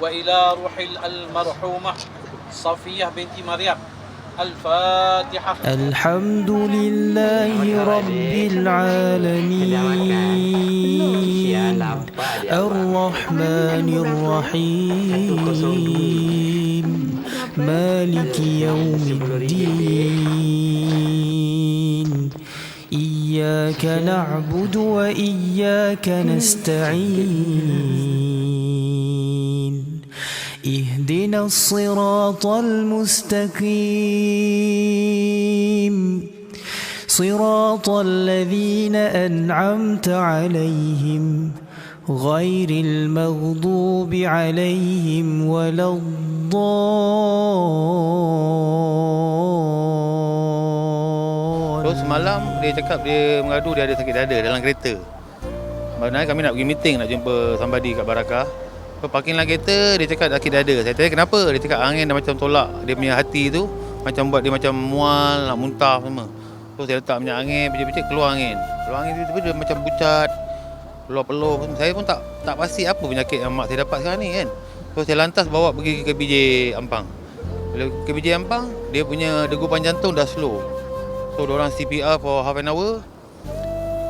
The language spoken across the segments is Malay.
وإلى روح المرحومة صفية بنت مريم. الفاتحة. الحمد لله. رب العالمين. الرحمن الرحيم. مالك يوم الدين. إياك نعبد وإياك نستعين. اهدنا الصراط المستقيم صراط الذين أنعمت عليهم غير المغضوب عليهم ولا So الضالين semalam dia cakap dia mengadu dia ada sakit dada dalam kereta. Sebenarnya kami nak pergi meeting nak jumpa somebody kat Barakah. Parking dalam kereta dia cakap sakit dada. Saya tanya kenapa? Dia cakap angin dah macam tolak dia punya hati tu macam buat dia macam mual, nak muntah semua. So saya letak minyak angin, picit-picit keluar angin. Keluar angin tiba-tiba dia macam pucat. Keluar peluh. Saya pun tak tak pasti apa penyakit yang mak saya dapat sekarang ni kan. So saya lantas bawa pergi ke KBJ Ampang. Bila ke KBJ Ampang, dia punya degupan jantung dah slow. So orang CPR for half an hour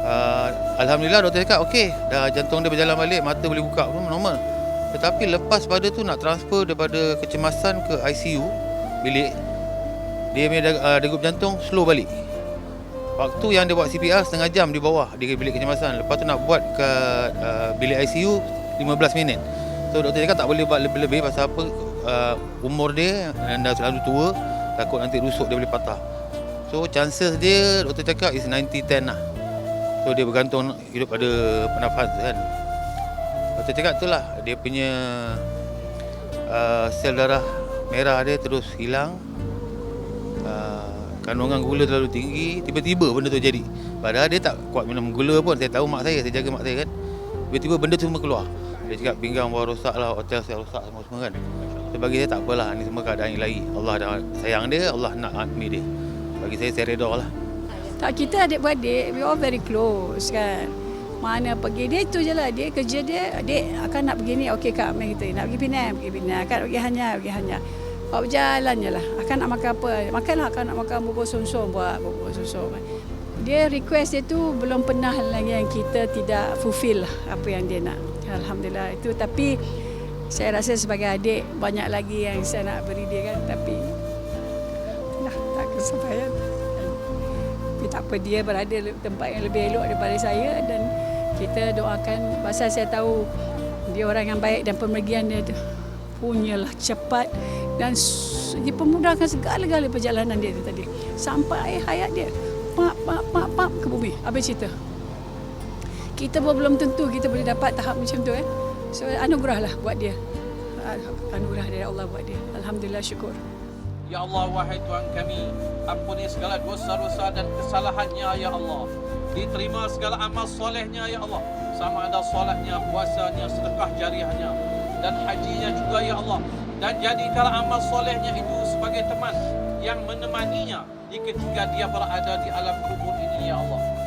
uh, Alhamdulillah doktor cakap okey Dah jantung dia berjalan balik Mata boleh buka pun normal Tetapi lepas pada tu nak transfer daripada kecemasan ke ICU Bilik Dia punya uh, degup jantung slow balik Waktu yang dia buat CPR setengah jam di bawah di bilik kecemasan Lepas tu nak buat ke uh, bilik ICU 15 minit So doktor cakap tak boleh buat lebih-lebih pasal apa uh, Umur dia yang dah terlalu tua Takut nanti rusuk dia boleh patah So chances dia doktor cakap is 90-10 lah. So dia bergantung hidup pada penafas kan. Doktor cakap tu lah dia punya uh, sel darah merah dia terus hilang. Uh, kandungan gula terlalu tinggi, tiba-tiba benda tu jadi. Padahal dia tak kuat minum gula pun. Saya tahu mak saya, saya jaga mak saya kan. Tiba-tiba benda tu semua keluar. Dia cakap pinggang bawah rosak lah, hotel saya rosak semua semua kan. So bagi saya tak apalah, ni semua keadaan ilahi. Allah dah sayang dia, Allah nak admit dia. Bagi saya saya redha lah. Tak kita adik-beradik we all very close kan. Mana pergi dia itu je lah dia kerja dia adik akan nak pergi ni okey kak main kita nak pergi Penang pergi Penang akan pergi hanya pergi hanya. Bawa berjalan je lah. Akan nak makan apa? Makanlah akan nak makan bubur sumsum buat bubur sumsum. Dia request dia tu belum pernah lagi yang kita tidak fulfill lah apa yang dia nak. Alhamdulillah itu tapi saya rasa sebagai adik banyak lagi yang saya nak beri dia kan tapi dah tak kesampaian. Tapi tak apa dia berada tempat yang lebih elok daripada saya dan kita doakan pasal saya tahu dia orang yang baik dan pemergian dia tu punyalah cepat dan s- dipermudahkan segala-gala perjalanan dia tu tadi. Sampai akhir hayat dia pak pak pak pak ke bumi habis cerita. Kita pun belum tentu kita boleh dapat tahap macam tu kan so anugerah lah buat dia. Anugerah dari Allah buat dia. Alhamdulillah syukur. Ya Allah wahai Tuhan kami Ampuni segala dosa-dosa dan kesalahannya Ya Allah Diterima segala amal solehnya Ya Allah. Sama ada solatnya, puasanya, sedekah jariahnya Dan hajinya juga Ya Allah. Dan jadikanlah amal solehnya itu sebagai teman Yang menemaninya di ketika dia berada di alam kubur ini Ya Allah